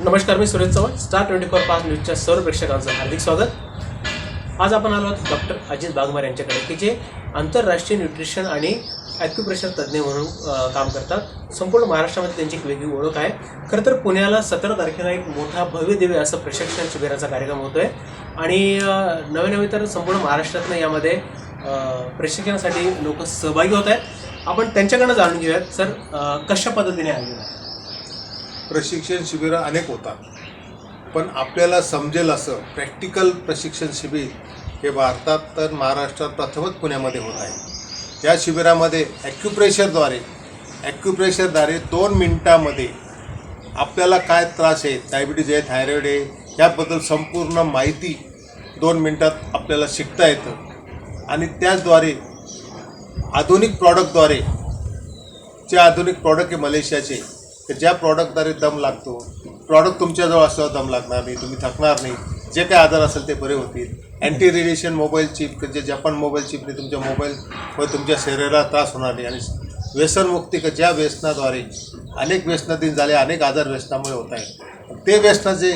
नमस्कार मी Suresh Chavan star twenty four पाच न्यूजच्या सर्व प्रेक्षकांचं हार्दिक स्वागत. आज आपण आलो आहोत डॉक्टर अजित बागमार यांच्याकडे की जे आंतरराष्ट्रीय न्यूट्रिशन आणि ॲक्युप्रेशर तज्ज्ञ म्हणून काम करतात. संपूर्ण महाराष्ट्रामध्ये त्यांची एक वेगळी ओळख आहे. खरं तर पुण्याला सतरा तारखेला एक मोठा भव्य दिव्य असं प्रशिक्षण शिबिराचा कार्यक्रम होतो आहे आणि नवे नवे तर संपूर्ण महाराष्ट्रातनं यामध्ये प्रशिक्षणासाठी लोक सहभागी होत आहेत. आपण त्यांच्याकडनं जाणून घेऊयात. सर कशा पद्धतीने आलेलं आहे? प्रशिक्षण शिबिरं अनेक होतात. पण आपल्याला समजेल असं प्रॅक्टिकल प्रशिक्षण शिबिर हे भारतात तर महाराष्ट्रात प्रथमच पुण्यामध्ये होत आहे. या शिबिरामध्ये ॲक्युप्रेशरद्वारे ॲक्युप्रेशरद्वारे दोन मिनटामध्ये आपल्याला काय त्रास आहे डायबिटीज आहे थायरॉईड आहे याबद्दल संपूर्ण माहिती दोन मिनटात आपल्याला शिकता येतं. आणि त्याचद्वारे आधुनिक प्रॉडक्टद्वारे जे आधुनिक प्रॉडक्ट आहे मलेशियाचे तर ज्या प्रॉडक्टद्वारे दम लागतो प्रॉडक्ट तुमच्याजवळ असल्यावर दम लागणार नाही तुम्ही थकणार नाही. जे काही आजार असेल ते बरे होतील. अँटी रेडिएशन मोबाईल चिप जे जपान मोबाईल चिपने तुमच्या मोबाईलमुळे तुमच्या शरीराला त्रास होणार नाही. आणि व्यसनमुक्ती का ज्या व्यसनाद्वारे अनेक व्यसनाधीन झाले अनेक आजार व्यसनामुळे होत आहेत. ते व्यसनाचे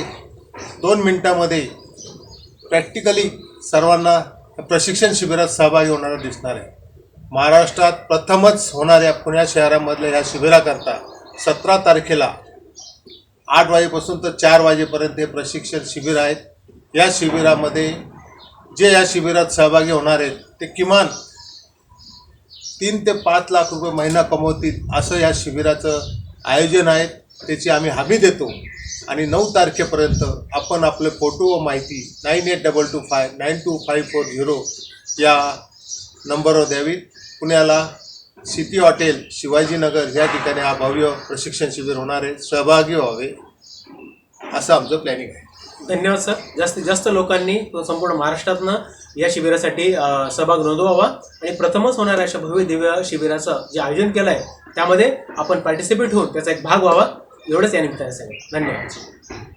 दोन मिनटामध्ये प्रॅक्टिकली सर्वांना प्रशिक्षण शिबिरात सहभागी होणारा दिसणार आहे. महाराष्ट्रात प्रथमच होणाऱ्या पुण्या शहरामधल्या ह्या शिबिराकरता सतरा तारखेला आठ वाजेपासून तर चार वाजेपर्यंत हे प्रशिक्षण शिबिर आहेत. या शिबिरामध्ये जे या शिबिरात सहभागी होणार आहेत ते किमान तीन ते पाच लाख रुपये महिना कमवतील असं या शिबिराचं आयोजन आहे. त्याची आम्ही हमी देतो. आणि नऊ तारखेपर्यंत आपण आपले फोटो व माहिती nine eight double two five nine two five four zero या नंबरवर द्यावी. पुण्याला सिटी हॉटेल शिवाजीनगर या ठिकाणी हा भव्य प्रशिक्षण शिबिर होणार आहे सहभागी व्हावे असं आमचं प्लॅनिंग आहे. धन्यवाद सर जास्तीत जास्त लोकांनी संपूर्ण महाराष्ट्रातनं या शिबिरासाठी सहभाग नोंदवावा. आणि प्रथमच होणाऱ्या अशा भव्य दिव्य शिबिराचं जे आयोजन केलं आहे त्यामध्ये आपण पार्टिसिपेट होऊन त्याचा एक भाग व्हावा एवढंच या निमित्ताने सांगेल धन्यवाद.